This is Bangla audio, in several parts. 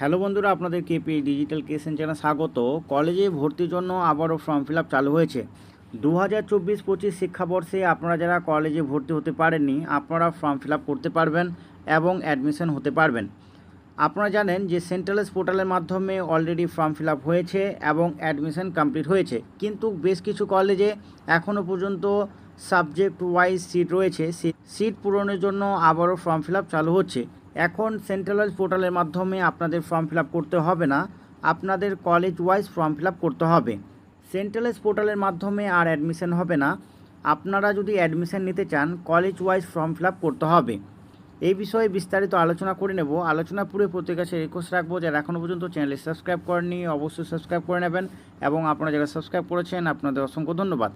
হ্যালো বন্ধুরা, আপনাদের কেপি ডিজিটাল কেসেন চ্যানেল স্বাগত। কলেজে ভর্তির জন্য আবারও ফর্ম ফিল চালু হয়েছে। দু হাজার চব্বিশ পঁচিশ শিক্ষাবর্ষে আপনারা যারা কলেজে ভর্তি হতে পারেননি, আপনারা ফর্ম ফিল করতে পারবেন এবং অ্যাডমিশন হতে পারবেন। আপনারা জানেন যে সেন্ট্রালেস পোর্টালের মাধ্যমে অলরেডি ফর্ম ফিল হয়েছে এবং অ্যাডমিশন কমপ্লিট হয়েছে। কিন্তু বেশ কিছু কলেজে এখনও পর্যন্ত সাবজেক্ট ওয়াইজ সিট রয়েছে। সিট পূরণের জন্য আবারও ফর্ম ফিল চালু হচ্ছে। এখন সেন্ট্রালাইজ পোর্টালের মাধ্যমে আপনাদের ফর্ম ফিল করতে হবে না, আপনাদের কলেজ ওয়াইজ ফর্ম ফিল করতে হবে। সেন্ট্রালাইজ পোর্টালের মাধ্যমে আর অ্যাডমিশন হবে না। আপনারা যদি অ্যাডমিশন নিতে চান কলেজ ওয়াইজ ফর্ম ফিল করতে হবে। এই বিষয়ে বিস্তারিত আলোচনা করে নেব। আলোচনা পুরো প্রত্যেক কাছে রিকোয়েস্ট রাখব। যারা এখনও পর্যন্ত চ্যানেলে সাবস্ক্রাইব করেননি, অবশ্যই সাবস্ক্রাইব করে নেবেন এবং আপনারা যারা সাবস্ক্রাইব করেছেন, আপনাদের অসংখ্য ধন্যবাদ।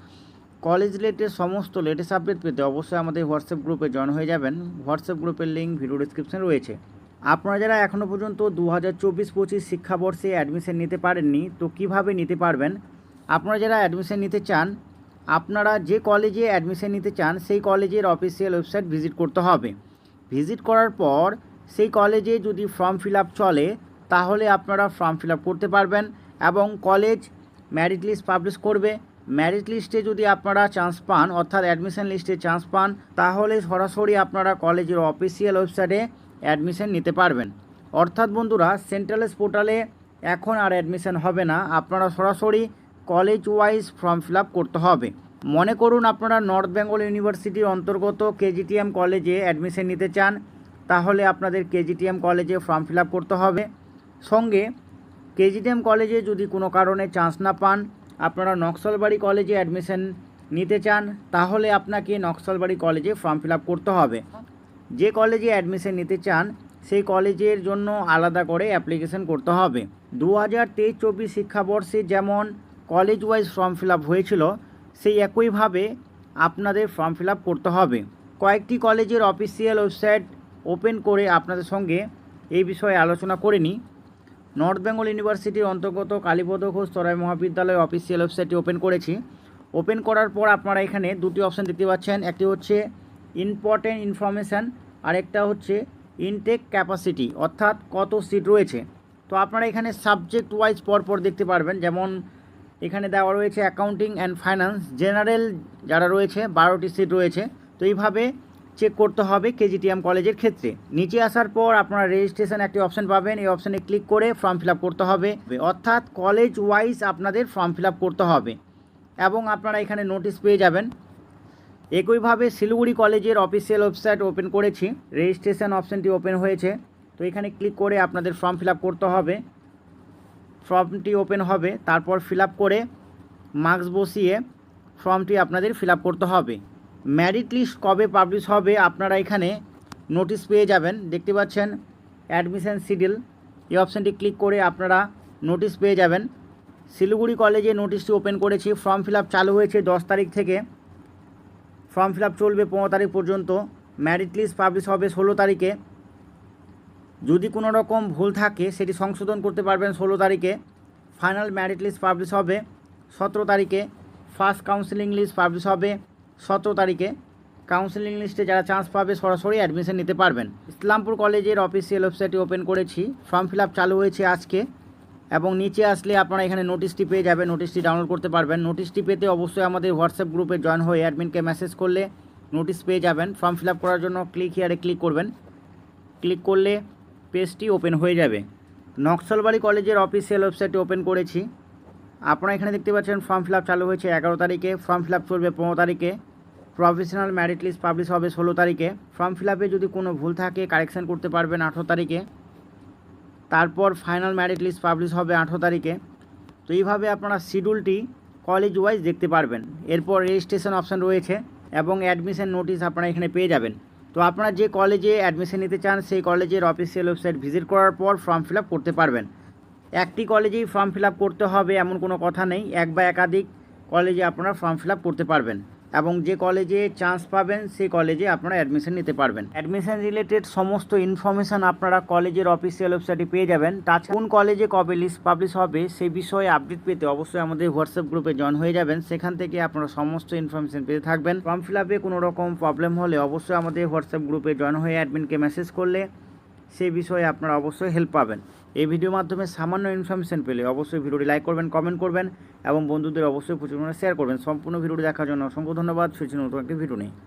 কলেজ রিলেটেড সমস্ত লেটেস্ট আপডেট পেতে অবশ্যই আমাদের হোয়াটসঅ্যাপ গ্রুপে জয়েন হয়ে যাবেন। হোয়াটসঅ্যাপ গ্রুপের লিঙ্ক ভিডিও ডিসক্রিপশনে রয়েছে। আপনারা যারা এখনও পর্যন্ত দু হাজার চব্বিশ পঁচিশ শিক্ষাবর্ষে অ্যাডমিশন নিতে পারেননি, তো কীভাবে নিতে পারবেন? আপনারা যারা অ্যাডমিশন নিতে চান, আপনারা যে কলেজে অ্যাডমিশন নিতে চান, সেই কলেজের অফিসিয়াল ওয়েবসাইট ভিজিট করতে হবে। ভিজিট করার পর, সেই কলেজে যদি ফর্ম ফিল আপ চলে, তাহলে আপনারা ফর্ম ফিল আপ করতে পারবেন এবং কলেজ ম্যারিট লিস্ট পাবলিশ করবে। ম্যারিট লিস্টে যদি আপনারা চান্স পান, অর্থাৎ অ্যাডমিশন লিস্টে চান্স পান, তাহলে সরাসরি আপনারা কলেজের অফিসিয়াল ওয়েবসাইটে অ্যাডমিশন নিতে পারবেন। অর্থাৎ বন্ধুরা সেন্ট্রালেস পোর্টালে এখন আর অ্যাডমিশন হবে না, আপনারা সরাসরি কলেজ ওয়াইজ ফর্ম ফিল করতে হবে। মনে করুন আপনারা নর্থ বেঙ্গল ইউনিভার্সিটির অন্তর্গত কেজিটিএম কলেজে অ্যাডমিশন নিতে চান, তাহলে আপনাদের কেজিটিএম কলেজে ফর্ম ফিল করতে হবে। সঙ্গে কেজিটিএম কলেজে যদি কোনো কারণে চান্স না পান আপনারা নকশালবাড়ি কলেজে অ্যাডমিশন নিতে চান, তাহলে আপনাকে নকশালবাড়ি কলেজে ফর্ম ফিল করতে হবে। যে কলেজে অ্যাডমিশন নিতে চান, সেই কলেজের জন্য আলাদা করে অ্যাপ্লিকেশন করতে হবে। দু হাজার তেইশ চব্বিশ শিক্ষাবর্ষে যেমন কলেজ ওয়াইজ ফর্ম ফিল হয়েছিল, সেই একইভাবে আপনাদের ফর্ম ফিল করতে হবে। কয়েকটি কলেজের অফিসিয়াল ওয়েবসাইট ওপেন করে আপনাদের সঙ্গে এই বিষয়ে আলোচনা করে নিই। নর্থ বেঙ্গল ইউনিভার্সিটির অন্তর্গত কালীপদ ঘোষ তরাই মহাবিদ্যালয় অফিসিয়াল ওয়েবসাইটটি ওপেন করেছি। ওপেন করার পর আপনারা এখানে দুটি অপশান দেখতে পাচ্ছেন। একটি হচ্ছে ইম্পর্টেন্ট ইনফরমেশান আর একটা হচ্ছে ইনটেক ক্যাপাসিটি, অর্থাৎ কত সিট রয়েছে। তো আপনারা এখানে সাবজেক্ট ওয়াইজ পরপর দেখতে পারবেন। যেমন এখানে দেওয়া রয়েছে অ্যাকাউন্টিং অ্যান্ড ফাইন্যান্স। জেনারেল যারা রয়েছে, বারোটি সিট রয়েছে। তো এইভাবে চেক করতে হবে কেজিটিএম কলেজের ক্ষেত্রে। নিচে আসার পর আপনারা রেজিস্ট্রেশন একটি অপশন পাবেন। এই অপশানে ক্লিক করে ফর্ম ফিল করতে হবে। অর্থাৎ কলেজ ওয়াইজ আপনাদের ফর্ম ফিল করতে হবে। এবং আপনারা এখানে নোটিশ পেয়ে যাবেন। একইভাবে শিলিগুড়ি কলেজের অফিসিয়াল ওয়েবসাইট ওপেন করেছি। রেজিস্ট্রেশন অপশানটি ওপেন হয়েছে। তো এখানে ক্লিক করে আপনাদের ফর্ম ফিল করতে হবে। ফর্মটি ওপেন হবে। তারপর ফিল করে মার্কস বসিয়ে ফর্মটি আপনাদের ফিল করতে হবে। ম্যারিট লিস্ট কবে পাবলিশ হবে আপনারা এখানে নোটিশ পেয়ে যাবেন। দেখতে পাচ্ছেন অ্যাডমিশন শিডিউল এই অপশানটি ক্লিক করে আপনারা নোটিশ পেয়ে যাবেন। শিলিগুড়ি কলেজে নোটিশটি ওপেন করেছি। ফর্ম ফিল চালু হয়েছে দশ তারিখ থেকে। ফর্ম ফিল চলবে পনেরো তারিখ পর্যন্ত। ম্যারিট লিস্ট পাবলিশ হবে ষোলো তারিখে। যদি কোনো রকম ভুল থাকে, সেটি সংশোধন করতে পারবেন ষোলো তারিখে। ফাইনাল ম্যারিট লিস্ট পাবলিশ হবে সতেরো তারিখে। ফার্স্ট কাউন্সিলিং লিস্ট পাবলিশ হবে। সতেরো তারিখে কাউন্সিলিং লিস্টে যারা চান্স পাবে সরাসরি অ্যাডমিশন নিতে পারবেন। ইসলামপুর কলেজের অফিসিয়াল ওয়েবসাইটটি ওপেন করেছি। ফর্ম ফিল চালু হয়েছে আজকে। এবং নিচে আসলে আপনারা এখানে নোটিশটি পেয়ে যাবেন নোটিশটি ডাউনলোড করতে পারবেন। নোটিশটি পেতে অবশ্যই আমাদের হোয়াটসঅ্যাপ গ্রুপে জয়েন হয়ে অ্যাডমিনকে মেসেজ করলে নোটিশ পেয়ে যাবেন। ফর্ম ফিল করার জন্য ক্লিক হিয়ারে ক্লিক করবেন। ক্লিক করলে পেজটি ওপেন হয়ে যাবে। নকশালবাড়ি কলেজের অফিসিয়াল ওয়েবসাইটটি ওপেন করেছি। আপনারা এখানে দেখতে পাচ্ছেন ফর্ম ফিল চালু হয়েছে এগারো তারিখে। ফর্ম ফিল চলবে পনেরো তারিখে। প্রফেশনাল ম্যারিট লিস্ট পাবলিশ হবে ষোলো তারিখে। ফর্ম ফিল যদি কোনো ভুল থাকে কারেকশান করতে পারবেন আঠেরো তারিখে। তারপর ফাইনাল ম্যারিট লিস্ট পাবলিশ হবে আঠেরো তারিখে। তো এইভাবে আপনারা শিডিউলটি কলেজ ওয়াইজ দেখতে পারবেন। এরপর রেজিস্ট্রেশন অপশান রয়েছে এবং অ্যাডমিশন নোটিশ আপনারা এখানে পেয়ে যাবেন। তো আপনারা যে কলেজে অ্যাডমিশন নিতে চান, সেই কলেজের অফিসিয়াল ওয়েবসাইট ভিজিট করার পর ফর্ম ফিল করতে পারবেন। একটি কলেজেই ফর্ম ফিল করতে হবে, এমন কোনো কথা নেই। এক বা একাধিক কলেজে আপনারা ফর্ম ফিল করতে পারবেন। এবং যে কলেজে চান্স পাবেন, সেই কলেজে আপনারা অ্যাডমিশন নিতে পারবেন। অ্যাডমিশন রিলেটেড সমস্ত ইনফরমেশান আপনারা কলেজের অফিসিয়াল ওয়েবসাইটে পেয়ে যাবেন। তাছাড়া কোন কলেজে কবে লিস্ট পাবলিশ হবে সেই বিষয়ে আপডেট পেতে অবশ্যই আমাদের হোয়াটসঅ্যাপ গ্রুপে জয়েন হয়ে যাবেন। সেখান থেকে আপনারা সমস্ত ইনফরমেশান পেতে থাকবেন। ফর্ম ফিল আপে কোনো রকম প্রবলেম হলে অবশ্যই আমাদের হোয়াটসঅ্যাপ গ্রুপে জয়েন হয়ে অ্যাডমিনকে মেসেজ করলে সেই বিষয়ে আপনারা অবশ্যই হেল্প পাবেন। এই ভিডিওর মাধ্যমে সামান্য ইনফরমেশন পেলে অবশ্যই ভিডিওটি লাইক করবেন কমেন্ট করবেন এবং বন্ধুদের অবশ্যই প্রচুর শেয়ার করবেন। সম্পূর্ণ ভিডিওটি দেখার জন্য অসংখ্য ধন্যবাদ। ফিরছি নতুন একটি ভিডিও নিয়ে।